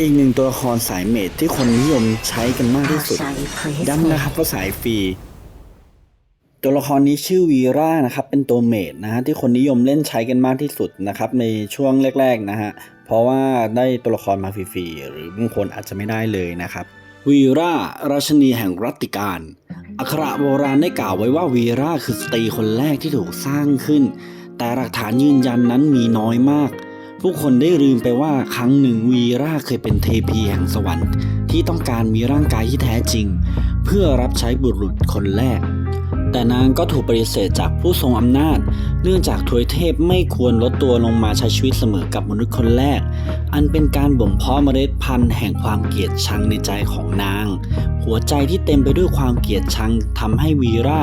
อีกหนึ่งตัวละครสายเมดที่คนนิยมใช้กันมากที่สุดย้ำนะครับว่าสายฟรีตัวละครนี้ชื่อวีร่านะครับเป็นตัวเมดนะฮะที่คนนิยมเล่นใช้กันมากที่สุดนะครับในช่วงแรกๆนะฮะเพราะว่าได้ตัวละครมาฟรีๆหรือบางคนอาจจะไม่ได้เลยนะครับวีร่าราชนีแห่งรัตติการอักขระโบราณได้กล่าวไว้ว่าวีร่าคือสตรีคนแรกที่ถูกสร้างขึ้น แต่หลักฐานยืนยันนั้นมีน้อยมาก ผู้คนได้ลืมไปว่าครั้งหนึ่งวีร่าเคยเป็นเทพีแห่งสวรรค์ที่ต้องการมีร่างกายที่แท้จริง เพื่อรับใช้บุรุษคนแรก แต่นางก็ถูกปฏิเสธจากผู้ทรงอำนาจ เนื่องจากทวยเทพไม่ควรลดตัวลงมาใช้ชีวิตเสมอกับมนุษย์คนแรก อันเป็นการบ่มเพาะเมล็ดพันธุ์แห่งความเกลียดชังในใจของนาง หัวใจที่เต็มไปด้วยความเกลียดชังทำให้วีร่า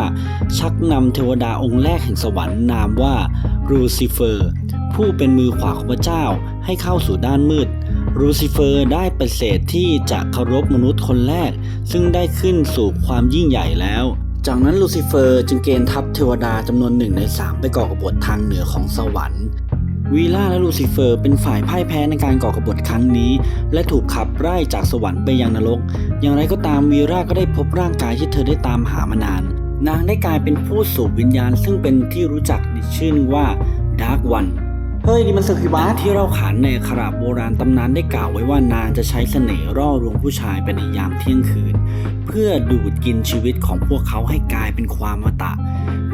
ชักนำเทวดาองค์แรกแห่งสวรรค์นามว่า รูซิเฟอร์ ผู้เป็นมือขวาของพระเจ้าให้เข้าสู่ด้านมืดรูซิเฟอร์ได้ปฏิเสธที่จะเคารพมนุษย์คนแรก ซึ่งได้ขึ้นสู่ความยิ่งใหญ่แล้ว จากนั้นลูซิเฟอร์จึงเกณฑ์ทัพเทวดาจำนวนหนึ่งในสามไปก่อกบฏทางเหนือของสวรรค์วีล่าและลูซิเฟอร์เป็นฝ่ายพ่ายแพ้ในการก่อกบฏครั้งนี้ และถูกขับไล่จากสวรรค์ไปยังนรก อย่างไรก็ตามวีร่าก็ได้พบร่างกายที่เธอได้ตามหามานาน นางได้กลายเป็นผู้สูบวิญญาณ ซึ่งเป็นที่รู้จักในชื่อว่าดาร์กวันเฮ้ยนี่มันสกิบาที่เราขานในอักขราโบราณตำนานได้กล่าวไว้ว่านางจะใช้เสน่ห์ร่อลวงผู้ชายไปในยามเที่ยงคืน เพื่อดูดกินชีวิตของพวกเขาให้กลายเป็นความอมตะ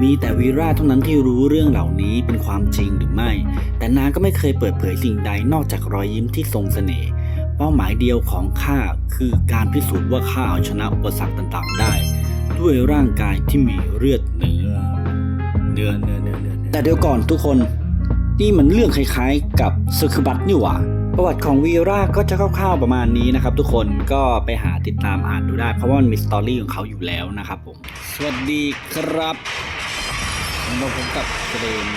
มีแต่วีราเท่านั้นที่รู้เรื่องเหล่านี้เป็นความจริงหรือไม่ แต่นางก็ไม่เคยเปิดเผยสิ่งใดนอกจากรอยยิ้มที่ทรงเสน่ห์เป้าหมายเดียวของข้าคือการพิสูจน์ว่าข้าเอาชนะอุปสรรคต่างๆ ได้ ด้วยร่างกายที่มีเลือดเนื้อเนื้อเนื้อเนื้อเนื้อแต่เดี๋ยวก่อนทุกคน นี่มันเรื่องคล้ายๆ กับเซอร์คิบัตนี่หว่า ประวัติของวีราก็จะคร่าวๆประมาณนี้นะครับ ทุกคนก็ไปหาติดตามอ่านดูได้ เพราะว่ามันมีสตอรี่ของเขาอยู่แล้วนะครับผม สวัสดีครับมาพบกับเกม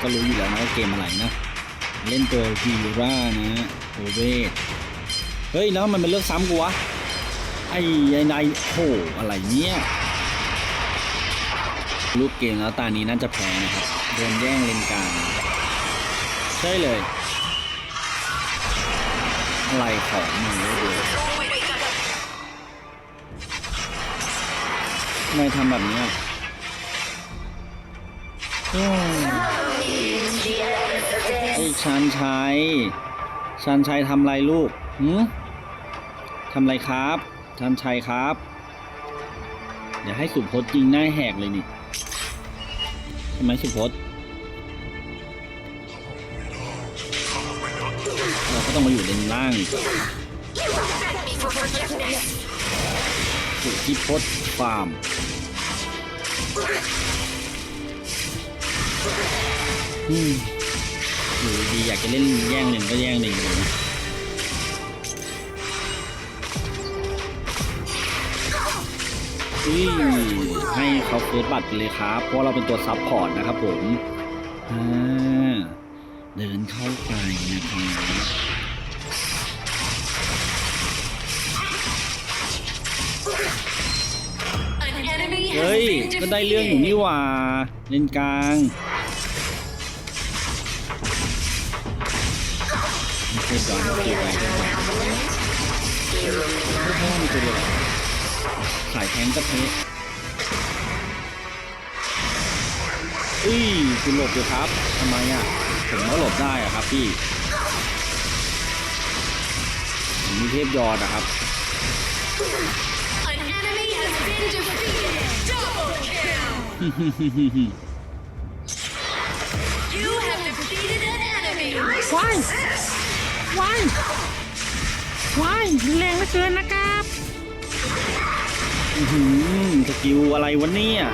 ก็รู้อยู่แล้วนะว่าเกมอะไรนะ เล่นตัววีรานะโอเวทเฮ้ยแล้วมันเป็นเลือกซ้ำกูวะ ไอ้ไอ้นายโหอะไรเนี่ยรูปเกมแล้วตานี้น่าจะแพ้นะครับโดนแย่งเลนกลางใช่เลย อะไรของมึงไม่รู้ทำไมทำแบบนี้ยโอ้ไอ้ชันชัยชันชัยทำไรลูกหืมทำไรครับ ชันชัยครับอย่าให้สุพจน์จริงหน้าแหกเลยนี่ทำไมสุพจน์เราก็ต้องมาอยู่เลนล่างสุทิพจน์ฟาร์มอืมอยู่ดีๆอยากจะเล่นแย่งเลนก็แย่งเลนเลยนะ อุ้ยให้เขาเฟิร์สบัตรไปเลยครับ เพราะเราเป็นตัวซับพอร์ตนะครับผมเดินเข้าไปนะครับเฮ้ย ก็ได้เรื่องอยู่นี่ว่าเล่นกลางไม่ใช่ดอนเกี่ยวไปไม่ใช่มีตัวเดียว สายแทงก็เทสอุ้ยคุณหลบอยู่ครับทำไมอะผมก็หลบได้อะครับพี่ผมมีเทพยอดนะครับว้ายว้ายว้ายแรงเหลือเกินนะครับ สกิลอะไรวะเนี่ย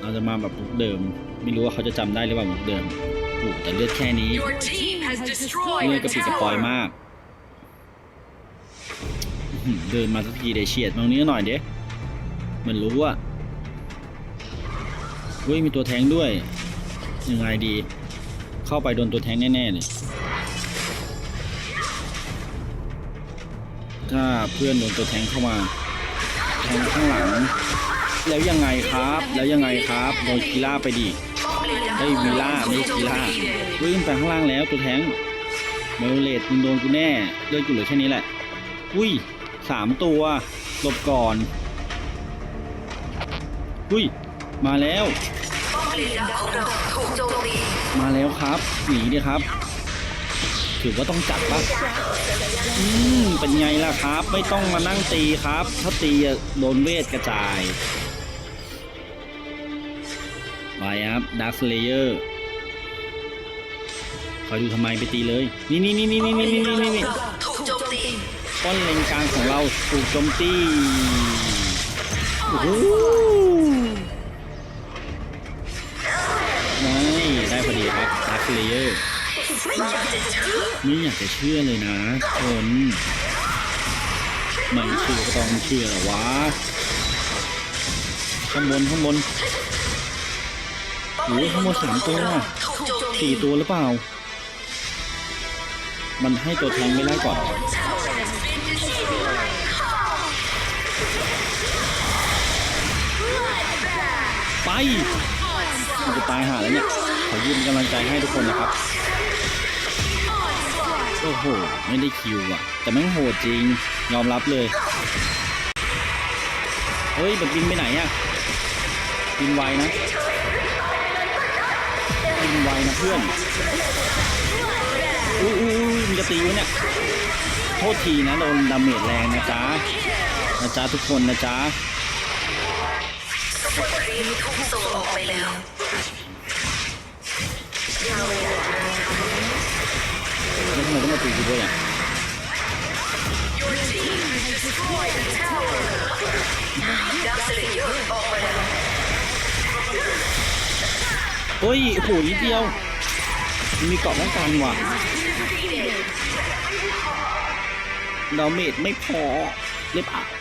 เราจะมาแบบมุกเดิม ไม่รู้ว่าเขาจะจำได้หรือเปล่ามุกเดิมโอ้แต่เลือดแค่นี้ Your team has destroyed เลือด a กระปิดกระปอย tower. มากอื้อหือเดินมาสักทีเดี๋ยวเฉียดตรงนี้หน่อยเด้เหมือนรู้อะเฮ้ยมีตัวแทงด้วย ยังไงดี เข้าไปโดนตัวแทงแน่ๆเลยถ้าเพื่อนโดนตัวแทงเข้ามา แทงข้างหลัง แล้วยังไงครับ แล้วยังไงครับโดนกีล่าไปดิเฮ้ยมีล่าไม่ใช่กีล่าวิ่งไปข้างล่างแล้วตัวแทงเมลเลตมึงโดนกูแน่เลือดกูเหลือแค่นี้แหละอุ้ยสามตัวหลบก่อนอุ้ยมาแล้วมา มาแล้วครับหนีดิครับ ถือว่าต้องจัดปะอืมเป็นไงล่ะครับ ไม่ต้องมานั่งตีครับ ถ้าตีอะโดนเวทกระจายไปครับดักเลเยอร์คอยดูทำไมไปตีเลย นี่นี่นี่นี่นี่นี่นี่นี่นี่ต้นเลนกลางของเราถูกโจมตีโอ้โห เยไม่อยากจะเชื่อเลยนะคนไม่เชื่อก็ต้องเชื่อหรอวะข้างบนข้างบนโอ้ยข้างบนสามตัวสี่ตัวหรือเปล่า มันให้ตัวแทงไม่ได้ก่อนไปมันจะตายหาแล้วเนี่ย ขอยืมกำลังใจให้ทุกคนนะครับ โอ้โห ไม่ได้คิวอะ แต่แม่งโหดจริง ยอมรับเลย เฮ้ยแบบบินไปไหนอะ บินไวนะ บินไวนะเพื่อน อุ้ยอุ้ยมันจะตีวะเนี่ย โทษทีนะโดนดาเมจแรงนะจ๊ะ นะจ๊ะทุกคนนะจ๊ะ มต้องมาตีกูด้วยอะเฮ้ยโหนิดเดียว มีเกาะป้องกันว่ะดาเมจไม่พอหรือเปล่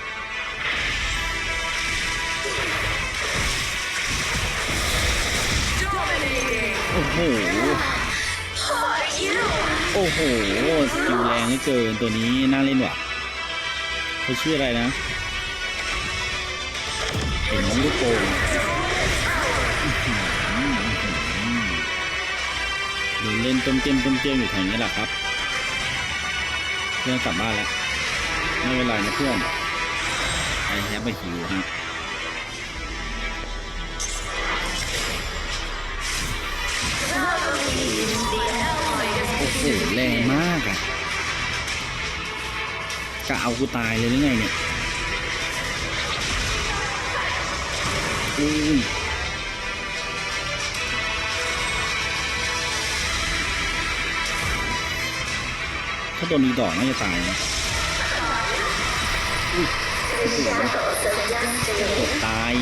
อ้โห โอ้โห สกิลแรงเหลือเกินตัวนี้น่าเล่นว่ะเขาชื่ออะไรนะเห็นน้องลูกโป่งเดินเล่นต้มเจียมต้มเจียมอยู่แถวนี้แหละครับ เพื่อนกลับบ้านแล้ว ไม่เป็นไรนะเพื่อนไอแฮปไปหิวฮะ โอ้โหแรงมากอะกะเอากูตายเลยหรือไงเนี่ยอุ้ยถ้าโดนดีดอกน่าจะตายนะอุ้ยโอ้โหกดตาย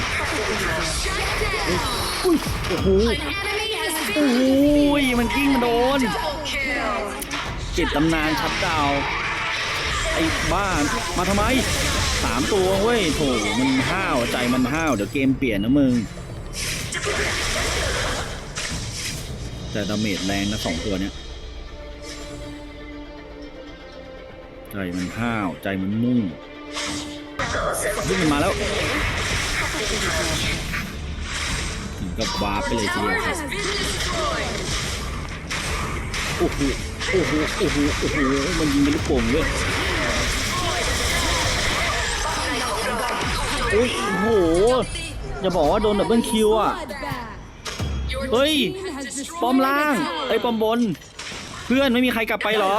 อุ้ยอุ้ย โอ้โห An enemy has โอ้ยมันกิ้งมาโดนจิตตำนานชัดดาวไอ้บ้านมาทำไมสามตัวเว้ยโถมันห้าวใจมันห้าวเดี๋ยวเกมเปลี่ยนนะมึงแต่ดาเมจแรงนะสองตัวเนี้ยใจมันห้าวใจมันมุ่งวิ่งมันมาแล้ว กับวาร์ปไปเลยทีเดียวครับโอ้โหโอ้โหโอ้โหโอ้โหมันยิงเป็นลูกโป่งด้วยโอ้ยโอ้โหอย่าบอกว่าโดนดับเบิลคิวอะเฮ้ยปอมล่างเอ้ยปอมบน เพื่อนไม่มีใครกลับไปเหรอ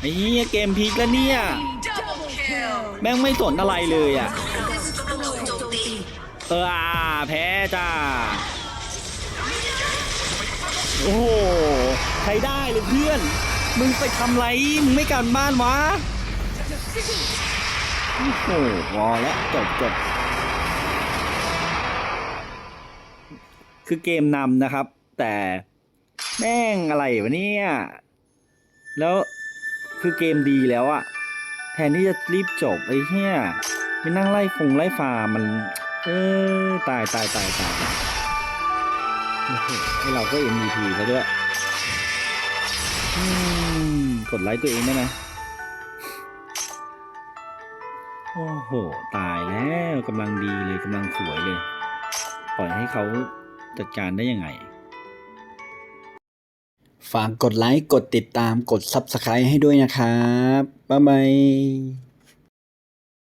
ไอ้เหี้ยเกมพีกแล้วเนี่ย แม่งไม่สนอะไรเลยอะเอออ่าแพ้จ้า โอ้โหใครได้เลยเพื่อน มึงไปทำไรมึงไม่การบ้านวะโอ้โหพอแล้วจบจบคือเกมนำนะครับ แต่แม่งอะไรวะเนี่ย แล้วคือเกมดีแล้วอะแทนที่จะรีบจบไอ้เหี้ยไปนั่งไล่ฟงไล่ฟามัน เออตายตายตายตายตายโอ้โห ให้เราก็ MVP ซะด้วยกดไลค์ตัวเองได้ไหมโอ้โห ตายแล้วกำลังดีเลยกำลังสวยเลย ปล่อยให้เขาจัดการได้ยังไง ฝากกดไลค์ กดติดตามกด Subscribe ให้ด้วยนะครับ บ๊ายบาย